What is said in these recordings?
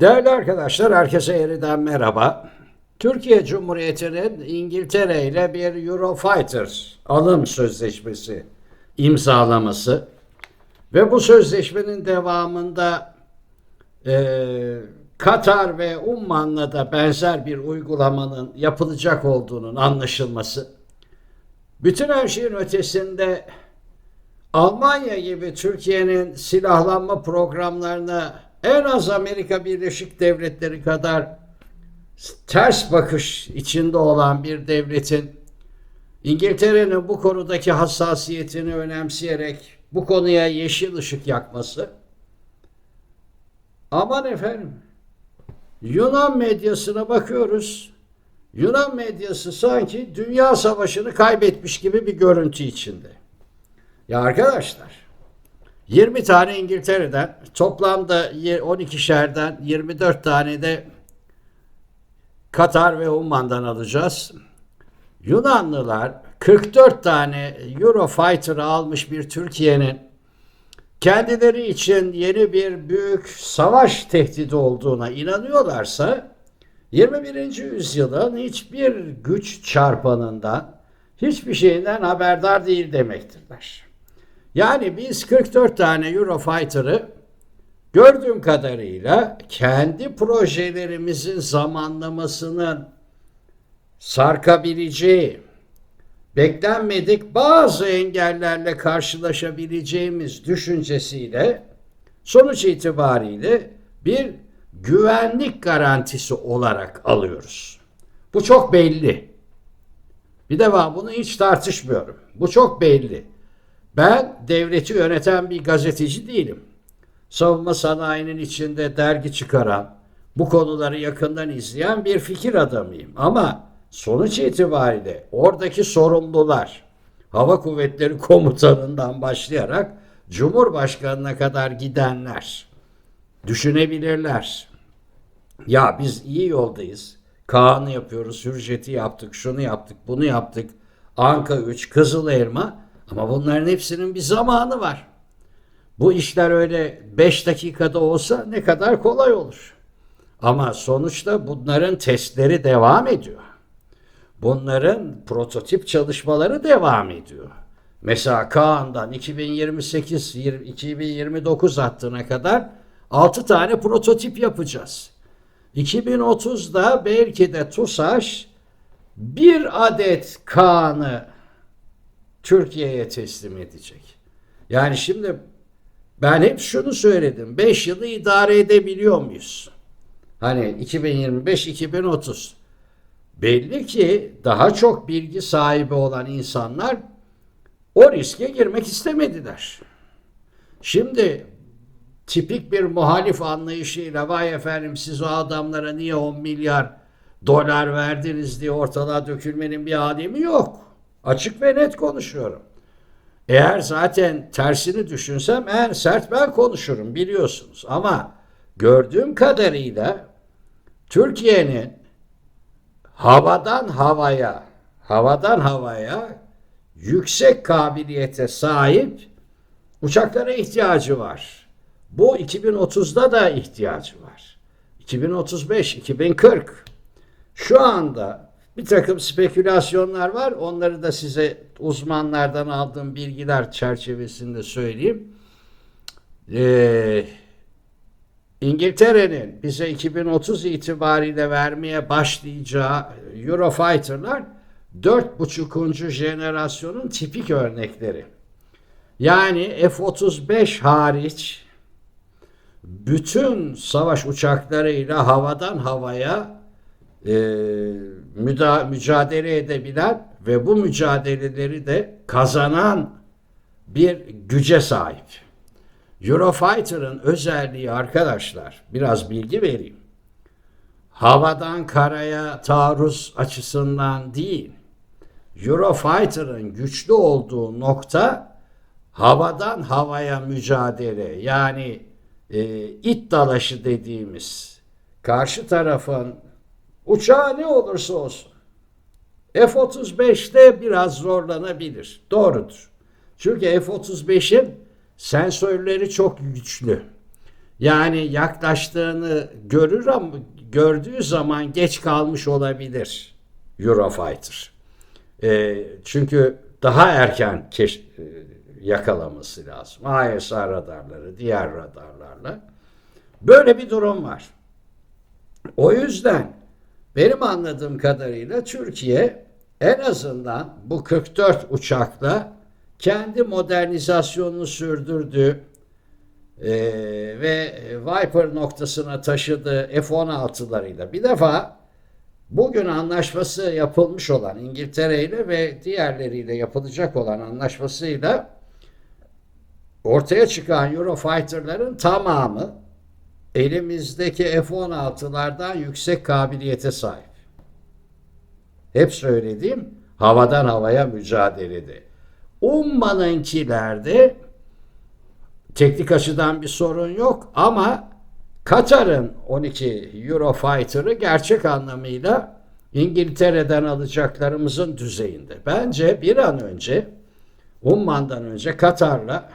Değerli arkadaşlar, herkese yeniden merhaba. Türkiye Cumhuriyeti'nin İngiltere ile bir Eurofighter alım sözleşmesi imzalaması ve bu sözleşmenin devamında eee, Katar ve Umman'la da benzer bir uygulamanın yapılacak olduğunun anlaşılması, bütün her şeyin ötesinde Almanya gibi Türkiye'nin silahlanma programlarına en az Amerika Birleşik Devletleri kadar ters bakış içinde olan bir devletin İngiltere'nin bu konudaki hassasiyetini önemseyerek bu konuya yeşil ışık yakması aman efendim Yunan medyasına bakıyoruz. Yunan medyası sanki dünya savaşını kaybetmiş gibi bir görüntü içinde. Ya arkadaşlar 20 tane İngiltere'den toplamda 12 şerden 24 tane de Katar ve Umman'dan alacağız. Yunanlılar 44 tane Eurofighter almış bir Türkiye'nin kendileri için yeni bir büyük savaş tehdidi olduğuna inanıyorlarsa 21. yüzyılın hiçbir güç çarpanından hiçbir şeyinden haberdar değil demektirler. Yani biz 44 tane Eurofighter'ı gördüğüm kadarıyla kendi projelerimizin zamanlamasının sarkabileceği, beklenmedik bazı engellerle karşılaşabileceğimiz düşüncesiyle sonuç itibariyle bir güvenlik garantisi olarak alıyoruz. Bu çok belli. Bir defa bunu hiç tartışmıyorum. Bu çok belli. Ben devleti yöneten bir gazeteci değilim. Savunma sanayinin içinde dergi çıkaran, bu konuları yakından izleyen bir fikir adamıyım. Ama sonuç itibariyle oradaki sorumlular, Hava Kuvvetleri Komutanı'ndan başlayarak Cumhurbaşkanı'na kadar gidenler düşünebilirler. Ya biz iyi yoldayız. Kaan'ı yapıyoruz, Hürjet'i yaptık, şunu yaptık, bunu yaptık. Anka 3, Kızıl Elma ama bunların hepsinin bir zamanı var. Bu işler öyle 5 dakikada olsa ne kadar kolay olur. Ama sonuçta bunların testleri devam ediyor. Bunların prototip çalışmaları devam ediyor. Mesela Kaan'dan 2028-2029 hattına kadar 6 tane prototip yapacağız. 2030'da belki de TUSAŞ bir adet Kaan'ı Türkiye'ye teslim edecek. Yani şimdi ben hep şunu söyledim. 5 yılı idare edebiliyor muyuz? Hani 2025-2030. Belli ki daha çok bilgi sahibi olan insanlar o riske girmek istemediler. Şimdi tipik bir muhalif anlayışıyla vay efendim siz o adamlara niye 10 milyar dolar verdiniz diye ortalığa dökülmenin bir alemi yok. Açık ve net konuşuyorum. Eğer zaten tersini düşünsem en sert ben konuşurum biliyorsunuz. Ama gördüğüm kadarıyla Türkiye'nin havadan havaya, havadan havaya yüksek kabiliyete sahip uçaklara ihtiyacı var. Bu 2030'da da ihtiyacı var. 2035, 2040. Şu anda bir takım spekülasyonlar var. Onları da size uzmanlardan aldığım bilgiler çerçevesinde söyleyeyim. Ee, İngiltere'nin bize 2030 itibariyle vermeye başlayacağı Eurofighter'lar 4.5. jenerasyonun tipik örnekleri. Yani F-35 hariç bütün savaş uçaklarıyla havadan havaya e, müda, mücadele edebilen ve bu mücadeleleri de kazanan bir güce sahip. Eurofighter'ın özelliği arkadaşlar biraz bilgi vereyim. Havadan karaya taarruz açısından değil. Eurofighter'ın güçlü olduğu nokta havadan havaya mücadele yani e, it dalaşı dediğimiz karşı tarafın uçağı ne olursa olsun F-35'te biraz zorlanabilir. Doğrudur. Çünkü F-35'in sensörleri çok güçlü. Yani yaklaştığını görür ama gördüğü zaman geç kalmış olabilir Eurofighter. E, çünkü daha erken keş, e, yakalaması lazım. ISR radarları, diğer radarlarla. Böyle bir durum var. O yüzden benim anladığım kadarıyla Türkiye en azından bu 44 uçakla kendi modernizasyonunu sürdürdü. E, ve Viper noktasına taşıdığı F-16'larıyla. Bir defa bugün anlaşması yapılmış olan İngiltere ile ve diğerleriyle yapılacak olan anlaşmasıyla ortaya çıkan Eurofighter'ların tamamı elimizdeki F-16'lardan yüksek kabiliyete sahip. Hep söylediğim havadan havaya mücadelede. Umman'ınkilerde teknik açıdan bir sorun yok ama Katar'ın 12 Eurofighter'ı gerçek anlamıyla İngiltere'den alacaklarımızın düzeyinde. Bence bir an önce Umman'dan önce Katar'la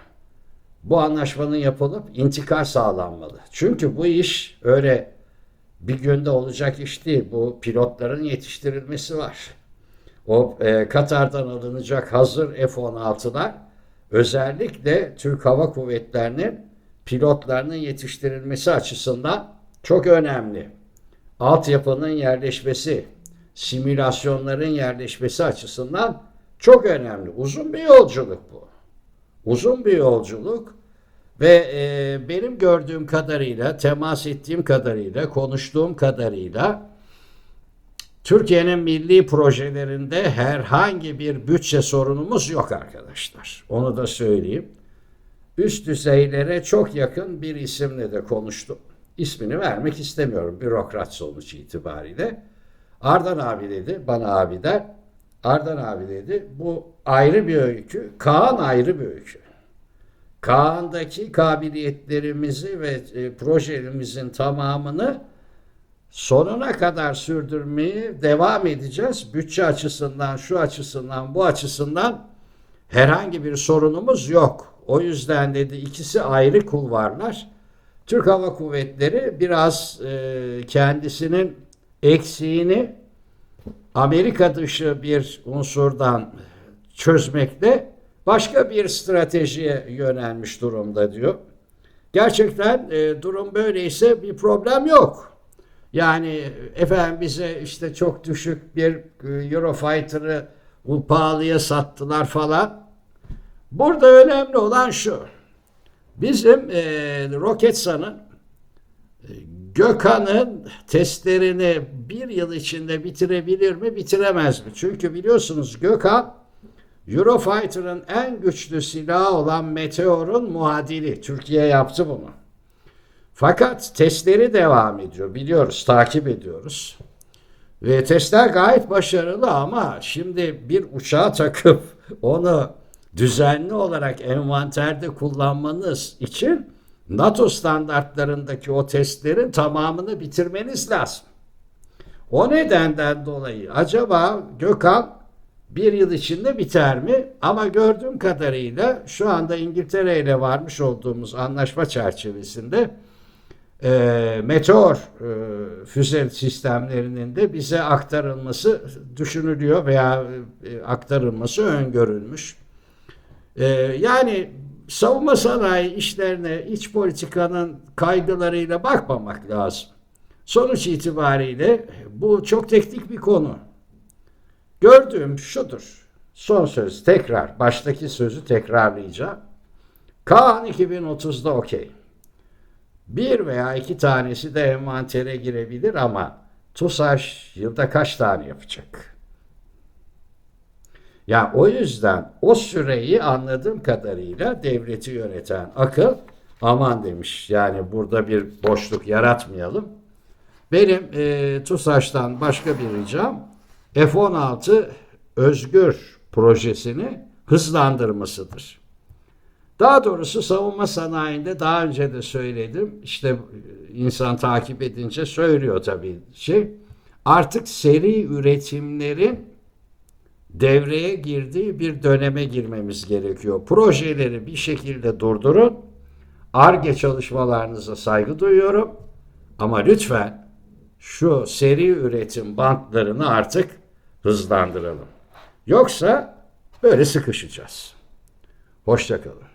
bu anlaşmanın yapılıp intikal sağlanmalı. Çünkü bu iş öyle bir günde olacak iş değil. Bu pilotların yetiştirilmesi var. O e, Katar'dan alınacak hazır F-16'lar özellikle Türk Hava Kuvvetleri'nin pilotlarının yetiştirilmesi açısından çok önemli. Altyapının yerleşmesi, simülasyonların yerleşmesi açısından çok önemli. Uzun bir yolculuk bu. Uzun bir yolculuk ve e, benim gördüğüm kadarıyla, temas ettiğim kadarıyla, konuştuğum kadarıyla Türkiye'nin milli projelerinde herhangi bir bütçe sorunumuz yok arkadaşlar. Onu da söyleyeyim. Üst düzeylere çok yakın bir isimle de konuştum. İsmini vermek istemiyorum bürokrat sonuç itibariyle. Ardan abi dedi, bana abi der. Ardan abi dedi, bu ayrı bir öykü, Kaan ayrı bir öykü. Kaan'daki kabiliyetlerimizi ve e, projelerimizin tamamını sonuna kadar sürdürmeye devam edeceğiz. Bütçe açısından, şu açısından, bu açısından herhangi bir sorunumuz yok. O yüzden dedi ikisi ayrı kulvarlar. Türk Hava Kuvvetleri biraz e, kendisinin eksiğini Amerika dışı bir unsurdan çözmekle başka bir stratejiye yönelmiş durumda diyor. Gerçekten e, durum böyleyse bir problem yok. Yani efendim bize işte çok düşük bir e, Eurofighter'ı bu pahalıya sattılar falan. Burada önemli olan şu. Bizim e, Roketsan'ın e, Gökhan'ın testlerini bir yıl içinde bitirebilir mi, bitiremez mi? Çünkü biliyorsunuz Gökhan Eurofighter'ın en güçlü silahı olan Meteor'un muadili. Türkiye yaptı bunu. Fakat testleri devam ediyor. Biliyoruz, takip ediyoruz. Ve testler gayet başarılı ama şimdi bir uçağa takıp onu düzenli olarak envanterde kullanmanız için NATO standartlarındaki o testlerin tamamını bitirmeniz lazım. O nedenden dolayı acaba Gökhan bir yıl içinde biter mi? Ama gördüğüm kadarıyla şu anda İngiltere ile varmış olduğumuz anlaşma çerçevesinde e, meteor e, füze sistemlerinin de bize aktarılması düşünülüyor veya e, aktarılması öngörülmüş. E, yani savunma sanayi işlerine iç politikanın kaygılarıyla bakmamak lazım. Sonuç itibariyle bu çok teknik bir konu. Gördüğüm şudur. Son söz tekrar, baştaki sözü tekrarlayacağım. Kaan 2030'da okey. Bir veya iki tanesi de envantere girebilir ama TUSAŞ yılda kaç tane yapacak? Ya o yüzden o süreyi anladığım kadarıyla devleti yöneten akıl aman demiş. Yani burada bir boşluk yaratmayalım. Benim e, TUSAŞ'tan başka bir ricam F-16 özgür projesini hızlandırmasıdır. Daha doğrusu savunma sanayinde daha önce de söyledim. İşte insan takip edince söylüyor tabii şey. Artık seri üretimlerin devreye girdiği bir döneme girmemiz gerekiyor. Projeleri bir şekilde durdurun ARGE çalışmalarınıza saygı duyuyorum. Ama lütfen şu seri üretim bantlarını artık hızlandıralım. Yoksa böyle sıkışacağız. Hoşçakalın.